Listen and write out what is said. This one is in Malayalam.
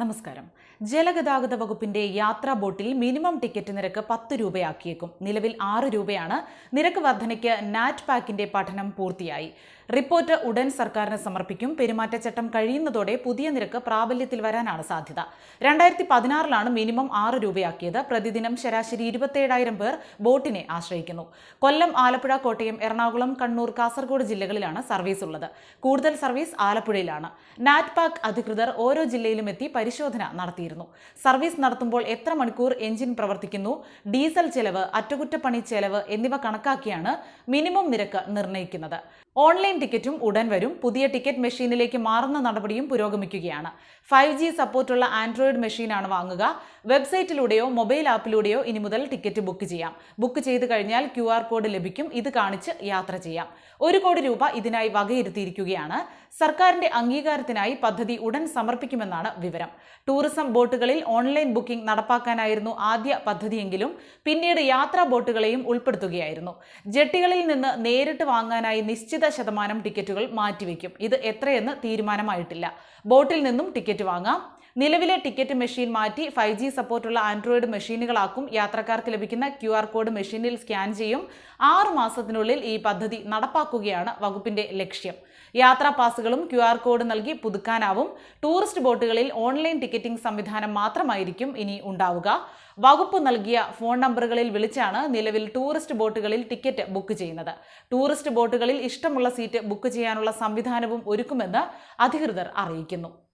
നമസ്കാരം. ജലഗതാഗത വകുപ്പിന്റെ യാത്രാ ബോട്ടിൽ മിനിമം ടിക്കറ്റ് നിരക്ക് പത്ത് രൂപയാക്കിയേക്കും. നിലവിൽ ആറ് രൂപയാണ്. നിരക്ക് വർധനയ്ക്ക് നാറ്റ് പാക്കിന്റെ പഠനം പൂർത്തിയായി. റിപ്പോർട്ട് ഉടൻ സർക്കാരിന് സമർപ്പിക്കും. പെരുമാറ്റച്ചട്ടം കഴിയുന്നതോടെ പുതിയ നിരക്ക് പ്രാബല്യത്തിൽ വരാനാണ് സാധ്യത. രണ്ടായിരത്തി പതിനാറിലാണ് മിനിമം ആറ് രൂപയാക്കിയത്. പ്രതിദിനം ശരാശരി ഇരുപത്തേഴായിരം പേർ ബോട്ടിനെ ആശ്രയിക്കുന്നു. കൊല്ലം ആലപ്പുഴ കോട്ടയം എറണാകുളം കണ്ണൂർ കാസർഗോഡ് ജില്ലകളിലാണ് സർവീസ് ഉള്ളത് കൂടുതൽ സർവീസ് ആലപ്പുഴയിലാണ്. നാറ്റ് പാക്ക് അധികൃതർ ഓരോ ജില്ലയിലും എത്തി പരിശോധന നടത്തിയിരുന്നു. സർവീസ് നടത്തുമ്പോൾ എത്ര മണിക്കൂർ എഞ്ചിൻ പ്രവർത്തിക്കുന്നു ഡീസൽ ചെലവ് അറ്റകുറ്റപ്പണി ചെലവ് എന്നിവ കണക്കാക്കിയാണ് മിനിമം നിരക്ക് നിർണയിക്കുന്നത്. ഓൺലൈൻ ടിക്കറ്റും ഉടൻ വരും. പുതിയ ടിക്കറ്റ് മെഷീനിലേക്ക് മാറുന്ന നടപടിയും പുരോഗമിക്കുകയാണ്. ഫൈവ് ജി സപ്പോർട്ടുള്ള ആൻഡ്രോയിഡ് മെഷീനാണ് വാങ്ങുക. വെബ്സൈറ്റിലൂടെയോ മൊബൈൽ ആപ്പിലൂടെയോ ഇനി മുതൽ ടിക്കറ്റ് ബുക്ക് ചെയ്യാം. ബുക്ക് ചെയ്തു കഴിഞ്ഞാൽ ക്യു കോഡ് ലഭിക്കും. ഇത് കാണിച്ച് യാത്ര ചെയ്യാം. ഒരു കോടി രൂപ ഇതിനായി വകയിരുത്തിയിരിക്കുകയാണ്. സർക്കാരിന്റെ അംഗീകാരത്തിനായി പദ്ധതി ഉടൻ സമർപ്പിക്കുമെന്നാണ് വിവരം. ടൂറിസം ബോട്ടുകളിൽ ഓൺലൈൻ ബുക്കിംഗ് നടപ്പാക്കാനായിരുന്നു ആദ്യ പദ്ധതിയെങ്കിലും പിന്നീട് യാത്രാ ബോട്ടുകളെയും ഉൾപ്പെടുത്തുകയായിരുന്നു. ജെട്ടികളിൽ നിന്ന് നേരിട്ട് വാങ്ങാനായി നിശ്ചിത ശതമാനം ടിക്കറ്റുകൾ മാറ്റിവെക്കും. ഇത് എത്രയെന്ന് തീരുമാനമായിട്ടില്ല. ബോട്ടിൽ നിന്നും ടിക്കറ്റ് വാങ്ങാം. നിലവിലെ ടിക്കറ്റ് മെഷീൻ മാറ്റി ഫൈവ് ജി സപ്പോർട്ടുള്ള ആൻഡ്രോയിഡ് മെഷീനുകളാക്കും യാത്രക്കാർക്ക് ലഭിക്കുന്ന ക്യു ആർ കോഡ് മെഷീനിൽ സ്കാൻ ചെയ്യും. ആറു മാസത്തിനുള്ളിൽ ഈ പദ്ധതി നടപ്പാക്കുകയാണ് വകുപ്പിന്റെ ലക്ഷ്യം. യാത്രാ പാസുകളും ക്യു ആർ കോഡ് നൽകി പുതുക്കാനാവും. ടൂറിസ്റ്റ് ബോട്ടുകളിൽ ഓൺലൈൻ ടിക്കറ്റിംഗ് സംവിധാനം മാത്രമായിരിക്കും ഇനി ഉണ്ടാവുക. വകുപ്പ് നൽകിയ ഫോൺ നമ്പറുകളിൽ വിളിച്ചാണ് നിലവിൽ ടൂറിസ്റ്റ് ബോട്ടുകളിൽ ടിക്കറ്റ് ബുക്ക് ചെയ്യുന്നത്. ടൂറിസ്റ്റ് ബോട്ടുകളിൽ ഇഷ്ടമുള്ള സീറ്റ് ബുക്ക് ചെയ്യാനുള്ള സംവിധാനവും ഒരുക്കുമെന്ന് അധികൃതർ അറിയിക്കുന്നു.